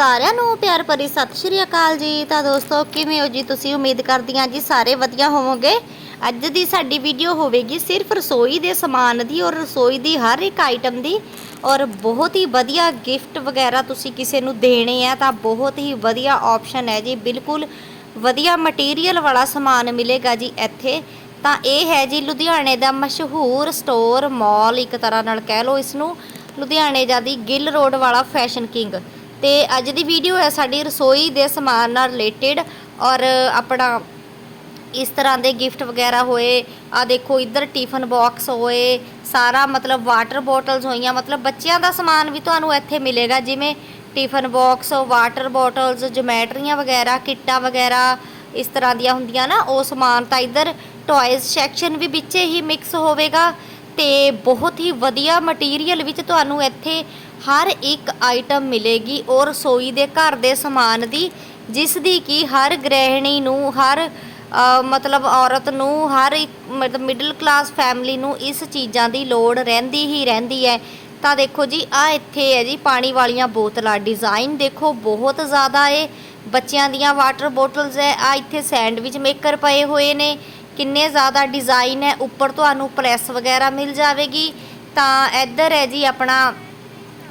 ਸਾਰਿਆਂ ਨੂੰ ਪਿਆਰ ਭਰੀ ਸਤਿ ਸ਼੍ਰੀ ਅਕਾਲ ਜੀ। ਤਾਂ ਦੋਸਤੋ, ਕਿਵੇਂ ਹੋ ਜੀ ਤੁਸੀਂ? ਉਮੀਦ ਕਰਦੀ ਹਾਂ ਜੀ ਸਾਰੇ ਵਧੀਆ ਹੋਵੋਗੇ। ਅੱਜ ਦੀ ਸਾਡੀ ਵੀਡੀਓ ਹੋਵੇਗੀ ਸਿਰਫ ਰਸੋਈ ਦੇ ਸਮਾਨ ਦੀ ਔਰ ਰਸੋਈ ਦੀ ਹਰ ਇੱਕ ਆਈਟਮ ਦੀ। ਔਰ ਬਹੁਤ ਹੀ ਵਧੀਆ ਗਿਫਟ ਵਗੈਰਾ ਤੁਸੀਂ ਕਿਸੇ ਨੂੰ ਦੇਣੇ ਆ ਤਾਂ ਬਹੁਤ ਹੀ ਵਧੀਆ ਆਪਸ਼ਨ ਹੈ ਜੀ। ਬਿਲਕੁਲ ਵਧੀਆ ਮਟੀਰੀਅਲ ਵਾਲਾ ਸਮਾਨ ਮਿਲੇਗਾ ਜੀ ਇੱਥੇ। ਤਾਂ ਇਹ ਹੈ ਜੀ ਲੁਧਿਆਣੇ ਦਾ ਮਸ਼ਹੂਰ ਸਟੋਰ ਮਾਲ ਇੱਕ ਤਰ੍ਹਾਂ ਨਾਲ ਕਹਿ ਲਓ ਇਸ ਨੂੰ। ਲੁਧਿਆਣੇ ਦਾ ਗਿੱਲ ਰੋਡ ਵਾਲਾ ਫੈਸ਼ਨ ਕਿੰਗ ਤੇ ਅੱਜ ਦੀ ਵੀਡੀਓ ਹੈ ਸਾਡੀ ਰਸੋਈ ਦੇ ਸਮਾਨ ਨਾਲ ਰਿਲੇਟਡ ਔਰ ਆਪਣਾ ਇਸ ਤਰ੍ਹਾਂ ਦੇ ਗਿਫਟ ਵਗੈਰਾ ਹੋਏ। ਆ ਦੇਖੋ, ਇੱਧਰ ਟਿਫਨ ਬਾਕਸ ਹੋਏ, ਸਾਰਾ ਮਤਲਬ ਵਾਟਰ ਬੋਟਲਸ ਹੋਈਆਂ। ਮਤਲਬ ਬੱਚਿਆਂ ਦਾ ਸਮਾਨ ਵੀ ਤੁਹਾਨੂੰ ਇੱਥੇ ਮਿਲੇਗਾ, ਜਿਵੇਂ ਟਿਫਨ ਬਾਕਸ ਵਾਟਰ ਬੋਟਲਸ ਜਮੈਟਰੀਆਂ ਵਗੈਰਾ, ਕਿੱਟਾਂ ਵਗੈਰਾ, ਇਸ ਤਰ੍ਹਾਂ ਦੀਆਂ ਹੁੰਦੀਆਂ ਨਾ, ਉਹ ਸਮਾਨ ਤਾਂ ਇੱਧਰ ਟੌਇਜ਼ ਸੈਕਸ਼ਨ ਵੀ ਵਿੱਚੇ ਹੀ ਮਿਕਸ ਹੋਵੇਗਾ। ਤੇ ਬਹੁਤ ਹੀ ਵਧੀਆ ਮਟੀਰੀਅਲ ਵਿੱਚ ਤੁਹਾਨੂੰ ਇੱਥੇ ਹਰ ਇੱਕ ਆਈਟਮ ਮਿਲੇਗੀ ਔਰ ਰਸੋਈ ਦੇ ਘਰ ਦੇ ਸਮਾਨ ਦੀ, ਜਿਸ ਦੀ ਕਿ ਹਰ ਗ੍ਰਹਿਣੀ ਨੂੰ, ਹਰ ਮਤਲਬ ਔਰਤ ਨੂੰ, ਹਰ ਇੱਕ, ਮਤਲਬ ਮਿਡਲ ਕਲਾਸ ਫੈਮਿਲੀ ਨੂੰ ਇਸ ਚੀਜ਼ਾਂ ਦੀ ਲੋੜ ਰਹਿੰਦੀ ਹੀ ਰਹਿੰਦੀ ਹੈ। ਤਾਂ ਦੇਖੋ ਜੀ, ਆ ਇੱਥੇ ਹੈ ਜੀ, ਪਾਣੀ ਵਾਲੀਆਂ ਬੋਤਲਾਂ। ਡਿਜ਼ਾਈਨ ਦੇਖੋ ਬਹੁਤ ਜ਼ਿਆਦਾ ਏ। ਬੱਚਿਆਂ ਦੀਆਂ ਵਾਟਰ ਬੋਟਲਸ ਹੈ। ਆ ਇੱਥੇ ਸੈਂਡਵਿਚ ਮੇਕਰ ਪਏ ਹੋਏ ਨੇ। ਕਿੰਨੇ ਜ਼ਿਆਦਾ ਡਿਜ਼ਾਈਨ ਹੈ। ਉੱਪਰ ਤੁਹਾਨੂੰ ਪ੍ਰੈਸ ਵਗੈਰਾ ਮਿਲ ਜਾਵੇਗੀ। ਤਾਂ ਇੱਧਰ ਹੈ ਜੀ ਆਪਣਾ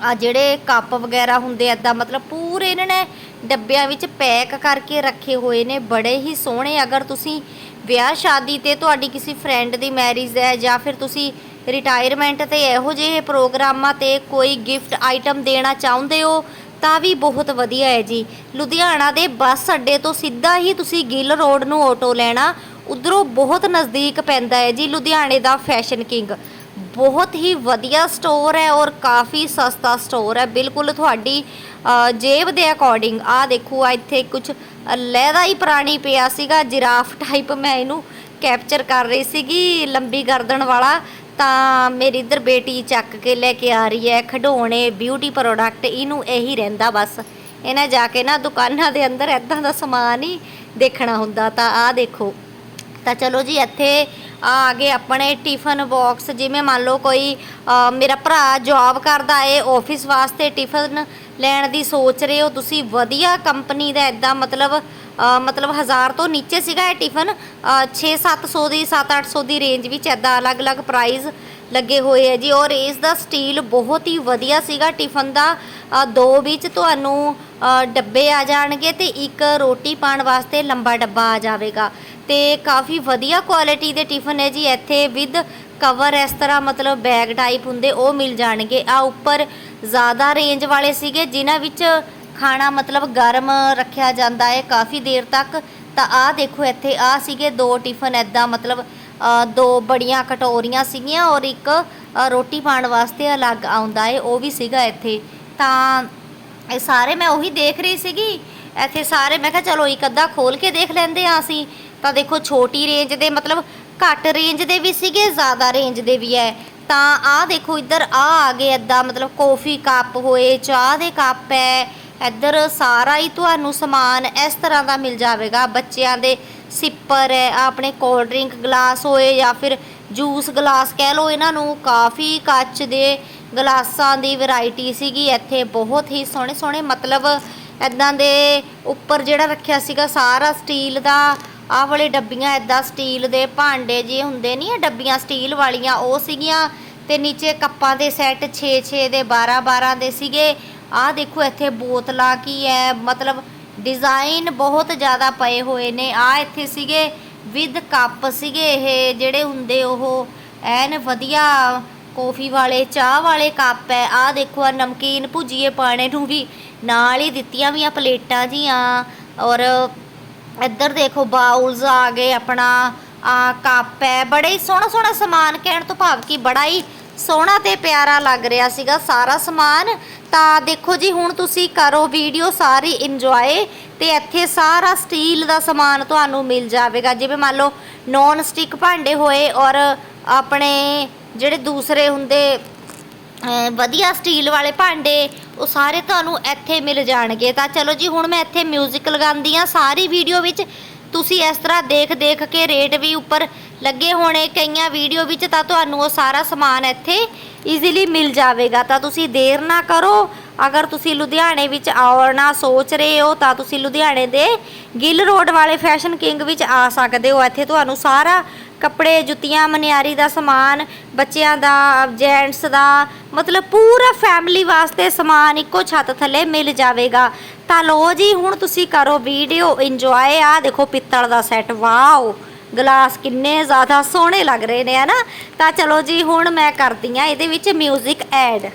ਆ ਜਿਹੜੇ ਕੱਪ ਵਗੈਰਾ ਹੁੰਦੇ ਐਦਾਂ ਮਤਲਬ ਪੂਰੇ ਇਹਨਾਂ ਨੇ ਡੱਬਿਆਂ ਵਿੱਚ ਪੈਕ ਕਰਕੇ ਰੱਖੇ ਹੋਏ ਨੇ, ਬੜੇ ਹੀ ਸੋਹਣੇ। ਅਗਰ ਤੁਸੀਂ ਵਿਆਹ ਸ਼ਾਦੀ ਤੇ ਤੁਹਾਡੀ ਕਿਸੇ ਫਰੈਂਡ ਦੀ ਮੈਰਿਜ ਹੈ ਜਾਂ ਫਿਰ ਤੁਸੀਂ ਰਿਟਾਇਰਮੈਂਟ ਤੇ ਇਹੋ ਜਿਹੇ ਪ੍ਰੋਗਰਾਮਾਂ ਤੇ ਕੋਈ ਗਿਫਟ ਆਈਟਮ ਦੇਣਾ ਚਾਹੁੰਦੇ ਹੋ, ਤਾਂ ਵੀ ਬਹੁਤ ਵਧੀਆ ਹੈ ਜੀ। ਲੁਧਿਆਣਾ ਦੇ ਬੱਸ ਅੱਡੇ ਤੋਂ ਸਿੱਧਾ ਹੀ ਤੁਸੀਂ ਗਿੱਲ ਰੋਡ ਨੂੰ ਆਟੋ ਲੈਣਾ, ਉਧਰੋਂ ਬਹੁਤ ਨਜ਼ਦੀਕ ਪੈਂਦਾ ਹੈ ਜੀ, ਲੁਧਿਆਣੇ ਦਾ ਫੈਸ਼ਨ ਕਿੰਗ ਬਹੁਤ ਹੀ ਵਧੀਆ ਸਟੋਰ ਹੈ ਔਰ ਕਾਫੀ ਸਸਤਾ ਸਟੋਰ ਹੈ। ਬਿਲਕੁਲ ਤੁਹਾਡੀ ਜੇਬ ਦੇ ਅਕੋਰਡਿੰਗ ਆ ਦੇਖੋ ਇੱਥੇ ਕੁਝ ਲਹਿਦਾ ਹੀ ਪ੍ਰਾਣੀ ਪਿਆ ਸੀਗਾ ਜਿਰਾਫ ਟਾਈਪ ਮੈਂ ਇਹਨੂੰ ਕੈਪਚਰ ਕਰ ਰਹੀ ਸੀਗੀ, ਲੰਬੀ ਗਰਦਨ ਵਾਲਾ। ਤਾਂ ਮੇਰੀ ਇੱਧਰ ਬੇਟੀ ਚੱਕ ਕੇ ਲੈ ਕੇ ਆ ਰਹੀ ਹੈ, ਖਿਡੌਣੇ ਬਿਊਟੀ ਪ੍ਰੋਡਕਟ ਇਹਨੂੰ ਇਹੀ ਰਹਿੰਦਾ ਬਸ। ਇਹਨਾਂ ਜਾ ਕੇ ਨਾ ਦੁਕਾਨਾਂ ਦੇ ਅੰਦਰ ਐਦਾਂ ਦਾ ਸਮਾਨ ਹੀ ਦੇਖਣਾ ਹੁੰਦਾ। ਤਾਂ ਆ ਦੇਖੋ, ਤਾਂ ਚਲੋ ਜੀ, ਇੱਥੇ ਆ ਗਏ ਆਪਣੇ ਟਿਫਨ ਬਾਕਸ। ਜਿਵੇਂ ਮੰਨ ਲਓ ਕੋਈ ਮੇਰਾ ਭਰਾ ਜੌਬ ਕਰਦਾ ਏ ਆਫਿਸ ਵਾਸਤੇ ਟਿਫਨ ਲੈਣ ਦੀ ਸੋਚ ਰਹੇ ਹੋ, ਤੁਸੀਂ ਵਧੀਆ ਕੰਪਨੀ ਦਾ ਇਦਾਂ ਮਤਲਬ ਮਤਲਬ 1000 ਤੋਂ ਨੀਚੇ ਸੀਗਾ ਇਹ ਟਿਫਨ? 6-700 ਦੀ 7-800 ਦੀ ਰੇਂਜ ਵਿੱਚ ਇਦਾਂ ਅਲੱਗ-ਅਲੱਗ ਪ੍ਰਾਈਸ ਲੱਗੇ ਹੋਏ ਹੈ ਜੀ। ਔਰ ਇਸ ਦਾ ਸਟੀਲ ਬਹੁਤ ਹੀ ਵਧੀਆ ਸੀਗਾ ਟਿਫਨ ਦਾ। ਦੋ ਵਿੱਚ ਤੁਹਾਨੂੰ ਡੱਬੇ ਆ ਜਾਣਗੇ ਤੇ ਇੱਕ ਰੋਟੀ ਪਾਣ ਵਾਸਤੇ ਲੰਬਾ ਡੱਬਾ ਆ ਜਾਵੇਗਾ। ਤੇ ਕਾਫੀ ਵਧੀਆ ਕੁਆਲਿਟੀ ਦੇ ਟਿਫਨ ਹੈ ਜੀ ਇੱਥੇ ਵਿਦ ਕਵਰ ਇਸ ਤਰ੍ਹਾਂ ਮਤਲਬ ਬੈਗ ਟਾਈਪ ਹੁੰਦੇ, ਉਹ ਮਿਲ ਜਾਣਗੇ। ਆ ਉੱਪਰ ਜ਼ਿਆਦਾ ਰੇਂਜ ਵਾਲੇ ਸੀਗੇ, ਜਿਨ੍ਹਾਂ ਵਿੱਚ ਖਾਣਾ ਮਤਲਬ ਗਰਮ ਰੱਖਿਆ ਜਾਂਦਾ ਹੈ ਕਾਫੀ ਦੇਰ ਤੱਕ। ਤਾਂ ਆਹ ਦੇਖੋ ਇੱਥੇ, ਆ ਸੀਗੇ ਦੋ ਟਿਫਨ ਐਦਾਂ ਮਤਲਬ ਦੋ ਬੜੀਆਂ ਕਟੋਰੀਆਂ ਸੀਗੀਆਂ ਔਰ ਇੱਕ ਰੋਟੀ ਪਾਣ ਵਾਸਤੇ ਅਲੱਗ ਆਉਂਦਾ ਹੈ, ਉਹ ਵੀ ਸੀਗਾ ਇੱਥੇ। ਤਾਂ ਇਹ ਸਾਰੇ ਮੈਂ ਉਹੀ ਦੇਖ ਰਹੀ ਸੀਗੀ। ਇੱਥੇ ਸਾਰੇ, ਮੈਂ ਕਿਹਾ ਚਲੋ ਇੱਕ ਅੱਧਾ ਖੋਲ ਕੇ ਦੇਖ ਲੈਂਦੇ ਆ ਅਸੀਂ। ਤਾਂ ਦੇਖੋ ਛੋਟੀ ਰੇਂਜ ਦੇ ਮਤਲਬ ਘੱਟ ਰੇਂਜ ਦੇ ਵੀ ਸੀਗੇ, ਜ਼ਿਆਦਾ ਰੇਂਜ ਦੇ ਵੀ ਹੈ ਤਾਂ ਆਹ ਦੇਖੋ ਇੱਧਰ ਆ ਆ ਗਏ ਐਦਾਂ ਮਤਲਬ ਕੌਫੀ ਕੱਪ ਹੋਏ, ਚਾਹ ਦੇ ਕੱਪ ਹੈ ਇੱਧਰ ਸਾਰਾ ਹੀ ਤੁਹਾਨੂੰ ਸਮਾਨ ਇਸ ਤਰ੍ਹਾਂ ਦਾ ਮਿਲ ਜਾਵੇਗਾ। ਬੱਚਿਆਂ ਦੇ ਸਿੱਪਰ ਹੈ ਆਪਣੇ ਕੋਲਡ ਡਰਿੰਕ ਗਲਾਸ ਹੋਏ ਜਾਂ ਫਿਰ ਜੂਸ ਗਲਾਸ ਕਹਿ ਲਓ ਇਹਨਾਂ ਨੂੰ, ਕਾਫੀ ਕੱਚ ਦੇ ਗਲਾਸਾਂ ਦੀ ਵੈਰਾਈਟੀ ਸੀਗੀ। ਇੱਥੇ ਬਹੁਤ ਹੀ ਸੋਹਣੇ ਸੋਹਣੇ ਮਤਲਬ ਐਦਾਂ ਦੇ ਉੱਪਰ ਜਿਹੜਾ ਰੱਖਿਆ ਸੀਗਾ, ਸਾਰਾ ਸਟੀਲ ਦਾ ਆਹ ਵਾਲੇ ਡੱਬੀਆਂ ਐਦਾਂ ਸਟੀਲ ਦੇ ਭਾਂਡੇ ਜੇ ਹੁੰਦੇ ਨਹੀਂ ਇਹ ਡੱਬੀਆਂ ਸਟੀਲ ਵਾਲੀਆਂ, ਉਹ ਸੀਗੀਆਂ। ਤੇ ਨੀਚੇ ਕੱਪਾਂ ਦੇ ਸੈੱਟ 6-6 ਦੇ 12-12 ਦੇ ਸੀਗੇ। ਆਹ ਦੇਖੋ ਇੱਥੇ ਬੋਤਲਾਂ ਕੀ ਹੈ ਮਤਲਬ ਡਿਜ਼ਾਈਨ ਬਹੁਤ ਜ਼ਿਆਦਾ ਪਏ ਹੋਏ ਨੇ। ਆ ਇੱਥੇ ਸੀਗੇ ਵਿਦ ਕੱਪ ਸੀਗੇ ਇਹ, ਜਿਹੜੇ ਹੁੰਦੇ ਉਹ। ਐਨ ਵਧੀਆ ਕੌਫੀ ਵਾਲੇ, ਚਾਹ ਵਾਲੇ ਕੱਪ ਹੈ ਆ ਦੇਖੋ ਆ ਨਮਕੀਨ ਭੁਜੀਏ ਪਾਣੇ ਨੂੰ ਵੀ ਨਾਲ ਹੀ ਦਿੱਤੀਆਂ ਵੀਆਂ ਪਲੇਟਾਂ ਜੀਆਂ। ਔਰ ਇੱਧਰ ਦੇਖੋ ਬਾਉਲਸ ਆ ਗਏ ਆਪਣਾ, ਆ ਕੱਪ ਹੈ, ਬੜੇ ਹੀ ਸੋਹਣਾ ਸੋਹਣਾ ਸਮਾਨ ਕਹਿਣ ਤੋਂ ਭਾਵ ਕਿ ਬੜਾ ਹੀ ਸੋਹਣਾ ਤੇ ਪਿਆਰਾ ਲੱਗ ਰਿਹਾ ਸੀਗਾ ਸਾਰਾ ਸਮਾਨ। ਤਾਂ ਦੇਖੋ ਜੀ, ਹੁਣ ਤੁਸੀਂ ਕਰੋ ਵੀਡੀਓ, ਸਾਰੀ ਇੰਜੋਏ ਤੇ ਇੱਥੇ ਸਾਰਾ ਸਟੀਲ ਦਾ ਸਮਾਨ ਤੁਹਾਨੂੰ ਮਿਲ ਜਾਵੇਗਾ। ਜਿਵੇਂ ਮੰਨ ਲਓ ਨੌਨ ਸਟਿਕ ਭਾਂਡੇ ਹੋਏ ਔਰ ਆਪਣੇ ਜਿਹੜੇ ਦੂਸਰੇ ਹੁੰਦੇ, ਅਹ ਵਧੀਆ ਸਟੀਲ ਵਾਲੇ ਭਾਂਡੇ ਉਹ ਸਾਰੇ ਤੁਹਾਨੂੰ ਇੱਥੇ ਮਿਲ ਜਾਣਗੇ। ਤਾਂ ਚਲੋ ਜੀ, ਹੁਣ ਮੈਂ ਇੱਥੇ 뮤직 ਲਗਾਉਂਦੀ ਆ ਸਾਰੀ ਵੀਡੀਓ ਵਿੱਚ ਤੁਸੀਂ ਇਸ ਤਰ੍ਹਾਂ ਦੇਖ ਦੇਖ ਕੇ ਰੇਟ ਵੀ ਉੱਪਰ ਲੱਗੇ ਹੋਣੇ। ਕਈਆਂ ਵੀਡੀਓ ਵਿੱਚ ਤਾਂ ਤੁਹਾਨੂੰ ਉਹ ਸਾਰਾ ਸਮਾਨ ਇੱਥੇ ਈਜ਼ੀਲੀ ਮਿਲ ਜਾਵੇਗਾ। ਤਾਂ ਤੁਸੀਂ ਦੇਰ ਨਾ ਕਰੋ। ਅਗਰ ਤੁਸੀਂ ਲੁਧਿਆਣੇ ਵਿੱਚ ਆਉਣਾ ਸੋਚ ਰਹੇ ਹੋ, ਤਾਂ ਤੁਸੀਂ ਲੁਧਿਆਣੇ ਦੇ ਗਿੱਲ ਰੋਡ ਵਾਲੇ ਫੈਸ਼ਨ ਕਿੰਗ ਵਿੱਚ ਆ ਸਕਦੇ ਹੋ। ਇੱਥੇ ਤੁਹਾਨੂੰ ਸਾਰਾ ਕੱਪੜੇ, ਜੁੱਤੀਆਂ, ਮਨਿਆਰੀ ਦਾ ਸਮਾਨ, ਬੱਚਿਆਂ ਦਾ ਜੈਂਟਸ ਦਾ, ਮਤਲਬ ਪੂਰਾ ਫੈਮਿਲੀ ਵਾਸਤੇ ਸਮਾਨ ਇੱਕੋ ਛੱਤ ਥੱਲੇ ਮਿਲ ਜਾਵੇਗਾ। ਤਾਂ ਲੋ ਜੀ, ਹੁਣ ਤੁਸੀਂ ਕਰੋ ਵੀਡੀਓ ਇੰਜੋਏ ਆ ਦੇਖੋ ਪਿੱਤਲ ਦਾ ਸੈੱਟ ਵਾਓ ਗਲਾਸ ਕਿੰਨੇ ਜ਼ਿਆਦਾ ਸੋਹਣੇ ਲੱਗ ਰਹੇ ਨੇ, ਹਨਾ? ਤਾਂ ਚਲੋ ਜੀ, ਹੁਣ ਮੈਂ ਕਰਦੀ ਆ ਇਹਦੇ ਵਿੱਚ 뮤직 ਐਡ